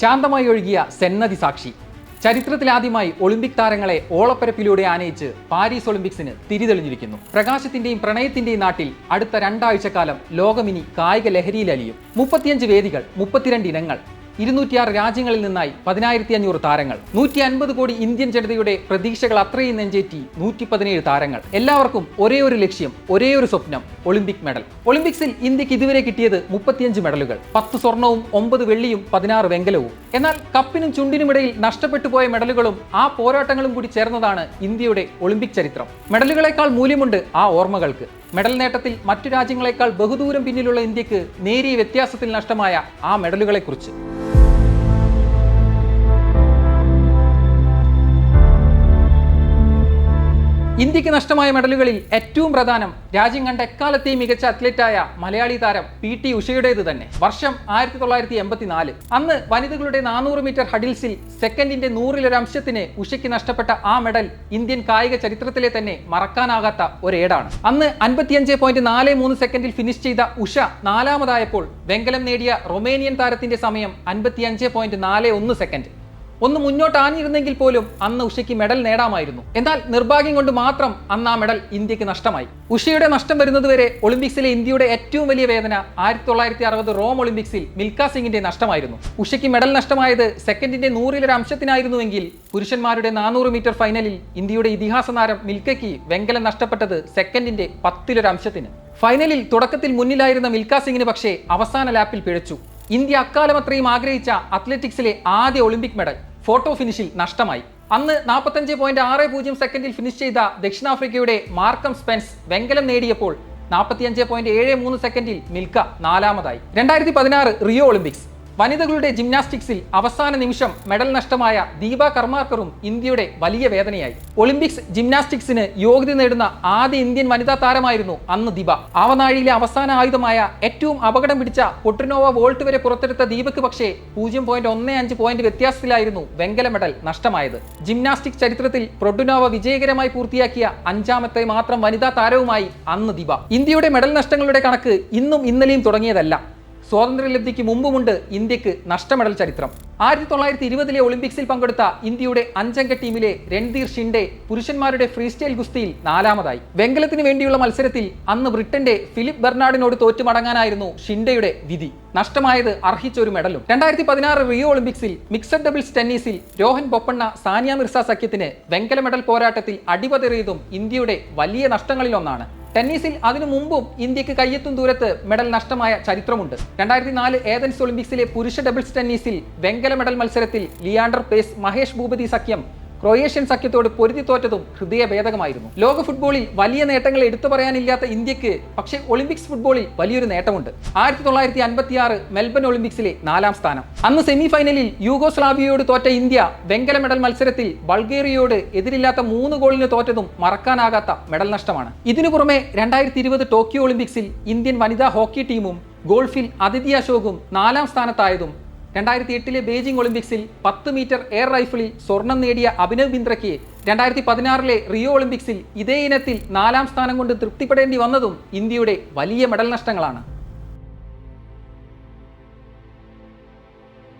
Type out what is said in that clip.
ശാന്തമായി ഒഴുകിയ സെന്നതി സാക്ഷി. ചരിത്രത്തിലാദ്യമായി ഒളിമ്പിക് താരങ്ങളെ ഓളപ്പരപ്പിലൂടെ ആനയിച്ച് പാരീസ് ഒളിമ്പിക്സിന് തിരിതെളിഞ്ഞിരിക്കുന്നു. പ്രകാശത്തിന്റെയും പ്രണയത്തിന്റെയും നാട്ടിൽ അടുത്ത രണ്ടാഴ്ചക്കാലം ലോകമിനി കായിക ലഹരിയിലലിയും. മുപ്പത്തിയഞ്ച് വേദികൾ മുപ്പത്തിരണ്ട് ഇനങ്ങൾ. ഇരുന്നൂറ്റിയാറ് രാജ്യങ്ങളിൽ നിന്നായി പതിനായിരത്തി അഞ്ഞൂറ് താരങ്ങൾ. നൂറ്റി അൻപത് കോടി ഇന്ത്യൻ ജനതയുടെ പ്രതീക്ഷകൾ അത്രയും നെഞ്ചേറ്റി നൂറ്റി പതിനേഴ് താരങ്ങൾ. എല്ലാവർക്കും ഒരേ ഒരു ലക്ഷ്യം ഒരേ ഒരു സ്വപ്നം ഒളിമ്പിക് മെഡൽ. ഒളിമ്പിക്സിൽ ഇന്ത്യയ്ക്ക് ഇതുവരെ കിട്ടിയത് മുപ്പത്തിയഞ്ച് മെഡലുകൾ പത്ത് സ്വർണവും ഒമ്പത് വെള്ളിയും പതിനാറ് വെങ്കലവും. എന്നാൽ കപ്പിനും ചുണ്ടിനുമിടയിൽ നഷ്ടപ്പെട്ടു പോയ മെഡലുകളും ആ പോരാട്ടങ്ങളും കൂടി ചേർന്നതാണ് ഇന്ത്യയുടെ ഒളിമ്പിക് ചരിത്രം. മെഡലുകളെക്കാൾ മൂല്യമുണ്ട് ആ ഓർമ്മകൾക്ക്. മെഡൽ നേട്ടത്തിൽ മറ്റു രാജ്യങ്ങളെക്കാൾ ബഹുദൂരം പിന്നിലുള്ള ഇന്ത്യയ്ക്ക് നേരിയ വ്യത്യാസത്തിൽ നഷ്ടമായ ആ മെഡലുകളെക്കുറിച്ച്. ഇന്ത്യയ്ക്ക് നഷ്ടമായ മെഡലുകളിൽ ഏറ്റവും പ്രധാനം രാജ്യം കണ്ട എക്കാലത്തെയും മികച്ച അത്ലറ്റായ മലയാളി താരം പി ടി ഉഷയുടേത് തന്നെ. വർഷം ആയിരത്തി തൊള്ളായിരത്തി എൺപത്തിനാല് അന്ന് വനിതകളുടെ നാനൂറ് മീറ്റർ ഹഡിൽസിൽ സെക്കൻഡിന്റെ നൂറിലൊരംശത്തിന് ഉഷയ്ക്ക് നഷ്ടപ്പെട്ട ആ മെഡൽ ഇന്ത്യൻ കായിക ചരിത്രത്തിലെ തന്നെ മറക്കാനാകാത്ത ഒരേടാണ്. അന്ന് അൻപത്തിയഞ്ച് പോയിന്റ് നാല് മൂന്ന് സെക്കൻഡിൽ ഫിനിഷ് ചെയ്ത ഉഷ നാലാമതായപ്പോൾ വെങ്കലം നേടിയ റൊമേനിയൻ താരത്തിന്റെ സമയം അൻപത്തിയഞ്ച് പോയിന്റ് നാല് ഒന്ന് സെക്കൻഡ്. ഒന്ന് മുന്നോട്ട് ആഞ്ഞിരുന്നെങ്കിൽ പോലും അന്ന് ഉഷയ്ക്ക് മെഡൽ നേടാമായിരുന്നു. എന്നാൽ നിർഭാഗ്യം കൊണ്ട് മാത്രം അന്ന് ആ മെഡൽ ഇന്ത്യയ്ക്ക് നഷ്ടമായി. ഉഷയുടെ നഷ്ടം വരുന്നതുവരെ ഒളിമ്പിക്സിലെ ഇന്ത്യയുടെ ഏറ്റവും വലിയ വേദന ആയിരത്തി തൊള്ളായിരത്തി അറുപത് റോം ഒളിമ്പിക്സിൽ മിൽഖ സിംഗിന്റെ നഷ്ടമായിരുന്നു. ഉഷയ്ക്ക് മെഡൽ നഷ്ടമായത് സെക്കൻഡിന്റെ നൂറിലൊരു അംശത്തിനായിരുന്നുവെങ്കിൽ പുരുഷന്മാരുടെ നാനൂറ് മീറ്റർ ഫൈനലിൽ ഇന്ത്യയുടെ ഇതിഹാസ താരം മിൽക്കയ്ക്ക് വെങ്കലം നഷ്ടപ്പെട്ടത് സെക്കൻഡിന്റെ പത്തിലൊരു അംശത്തിന് ഫൈനലിൽ തുടക്കത്തിൽ മുന്നിലായിരുന്ന മിൽഖ സിംഗിന് പക്ഷേ അവസാന ലാപ്പിൽ പിഴച്ചു. ഇന്ത്യ അക്കാലം അത്രയും ആഗ്രഹിച്ച അത്ലറ്റിക്സിലെ ആദ്യ ഒളിമ്പിക് മെഡൽ ഫോട്ടോ ഫിനിഷിൽ നഷ്ടമായി. അന്ന് നാൽപ്പത്തഞ്ച് പോയിന്റ് ആറ് പൂജ്യം സെക്കൻഡിൽ ഫിനിഷ് ചെയ്ത ദക്ഷിണാഫ്രിക്കയുടെ മാർക്കം സ്പെൻസ് വെങ്കലം നേടിയപ്പോൾ നാൽപ്പത്തിയഞ്ച് പോയിന്റ് ഏഴ് മൂന്ന് സെക്കൻഡിൽ മിൽക്ക നാലാമതായി. രണ്ടായിരത്തി പതിനാറ് റിയോ ഒളിമ്പിക്സ്. വനിതകളുടെ ജിംനാസ്റ്റിക്സിൽ അവസാന നിമിഷം മെഡൽ നഷ്ടമായ ദീപ കർമാർക്കറും ഇന്ത്യയുടെ വലിയ വേദനയായി. ഒളിമ്പിക്സ് ജിംനാസ്റ്റിക്സിന് യോഗ്യത നേടുന്ന ആദ്യ ഇന്ത്യൻ വനിതാ താരമായിരുന്നു അന്ന് ദീപ. ആവനാഴിയിലെ അവസാന ആയുധമായ ഏറ്റവും അപകടം പിടിച്ച പൊട്ടിനോവ വോൾട്ട് വരെ പുറത്തെടുത്ത ദീപക്ക് പക്ഷേ പൂജ്യം പോയിന്റ് ഒന്ന് അഞ്ച് പോയിന്റ് വ്യത്യാസത്തിലായിരുന്നു വെങ്കല മെഡൽ നഷ്ടമായത്. ജിംനാസ്റ്റിക് ചരിത്രത്തിൽ പ്രൊഡുനോവ വിജയകരമായി പൂർത്തിയാക്കിയ അഞ്ചാമത്തെ മാത്രം വനിതാ താരവുമായി അന്ന് ദീപ. ഇന്ത്യയുടെ മെഡൽ നഷ്ടങ്ങളുടെ കണക്ക് ഇന്നും ഇന്നലെയും തുടങ്ങിയതല്ല. സ്വാതന്ത്ര്യലബ്ധിക്ക് മുമ്പുമുണ്ട് ഇന്ത്യയ്ക്ക് നഷ്ടമെഡൽ ചരിത്രം. ആയിരത്തി തൊള്ളായിരത്തി ഇരുപതിലെ ഒളിമ്പിക്സിൽ പങ്കെടുത്ത ഇന്ത്യയുടെ അഞ്ചംഗ ടീമിലെ രൺധീർ ഷിൻഡെ പുരുഷന്മാരുടെ ഫ്രീ സ്റ്റൈൽ ഗുസ്തിയിൽ നാലാമതായി. വെങ്കലത്തിന് വേണ്ടിയുള്ള മത്സരത്തിൽ അന്ന് ബ്രിട്ടന്റെ ഫിലിപ്പ് ബെർണാഡിനോട് തോറ്റുമടങ്ങാനായിരുന്നു ഷിൻഡെയുടെ വിധി. നഷ്ടമായത് അർഹിച്ച ഒരു മെഡലും. രണ്ടായിരത്തി പതിനാറ് റിയോ ഒളിമ്പിക്സിൽ മിക്സഡ് ഡബിൾസ് ടെന്നീസിൽ രോഹൻ ബൊപ്പണ്ണ സാനിയ മിർസ സഖ്യത്തിന് വെങ്കല മെഡൽ പോരാട്ടത്തിൽ അടിപതറിയതും ഇന്ത്യയുടെ വലിയ നഷ്ടങ്ങളിലൊന്നാണ്. ടെന്നീസിൽ അതിനു മുമ്പും ഇന്ത്യയ്ക്ക് കയ്യെത്തും ദൂരത്ത് മെഡൽ നഷ്ടമായ ചരിത്രമുണ്ട്. രണ്ടായിരത്തി നാല് ഏതൻസ് ഒളിമ്പിക്സിലെ പുരുഷ ഡബിൾസ് ടെന്നീസിൽ വെങ്കല മെഡൽ മത്സരത്തിൽ ലിയാണ്ടർ പേസ് മഹേഷ് ഭൂപതി സഖ്യം ക്രൊയേഷ്യൻ സഖ്യത്തോട് പൊരുതി തോറ്റതും ഹൃദയഭേദകമായിരുന്നു ലോക ഫുട്ബോളിൽ വലിയ നേട്ടങ്ങൾ എടുത്തു പറയാനില്ലാത്ത ഇന്ത്യയ്ക്ക് പക്ഷേ ഒളിമ്പിക്സ് ഫുട്ബോളിൽ വലിയൊരു നേട്ടമുണ്ട്. ആയിരത്തി തൊള്ളായിരത്തി അൻപത്തി ആറ് മെൽബൺ ഒളിമ്പിക്സിലെ നാലാം സ്ഥാനം. അന്ന് സെമി ഫൈനലിൽ യൂഗോസ്ലാവിയയോട് തോറ്റ ഇന്ത്യ വെങ്കല മെഡൽ മത്സരത്തിൽ ബൾഗേറിയയോട് എതിരില്ലാത്ത മൂന്ന് ഗോളിന് തോറ്റതും മറക്കാനാകാത്ത മെഡൽ നഷ്ടമാണ്. ഇതിനു പുറമെ രണ്ടായിരത്തി ഇരുപത് ടോക്കിയോ ഒളിമ്പിക്സിൽ ഇന്ത്യൻ വനിതാ ഹോക്കി ടീമും ഗോൾഫിൽ അതിഥി അശോകും നാലാം സ്ഥാനത്തായതും രണ്ടായിരത്തി എട്ടിലെ ബെയ്ജിംഗ് ഒളിമ്പിക്സിൽ പത്ത് മീറ്റർ എയർ റൈഫിളിൽ സ്വർണം നേടിയ അഭിനവ് ബിന്ദ്രയ്ക്ക് രണ്ടായിരത്തി പതിനാറിലെ റിയോ ഒളിമ്പിക്സിൽ ഇതേ ഇനത്തിൽ നാലാം സ്ഥാനം കൊണ്ട് തൃപ്തിപ്പെടേണ്ടി വന്നതും ഇന്ത്യയുടെ വലിയ മെഡൽ നഷ്ടങ്ങളാണ്.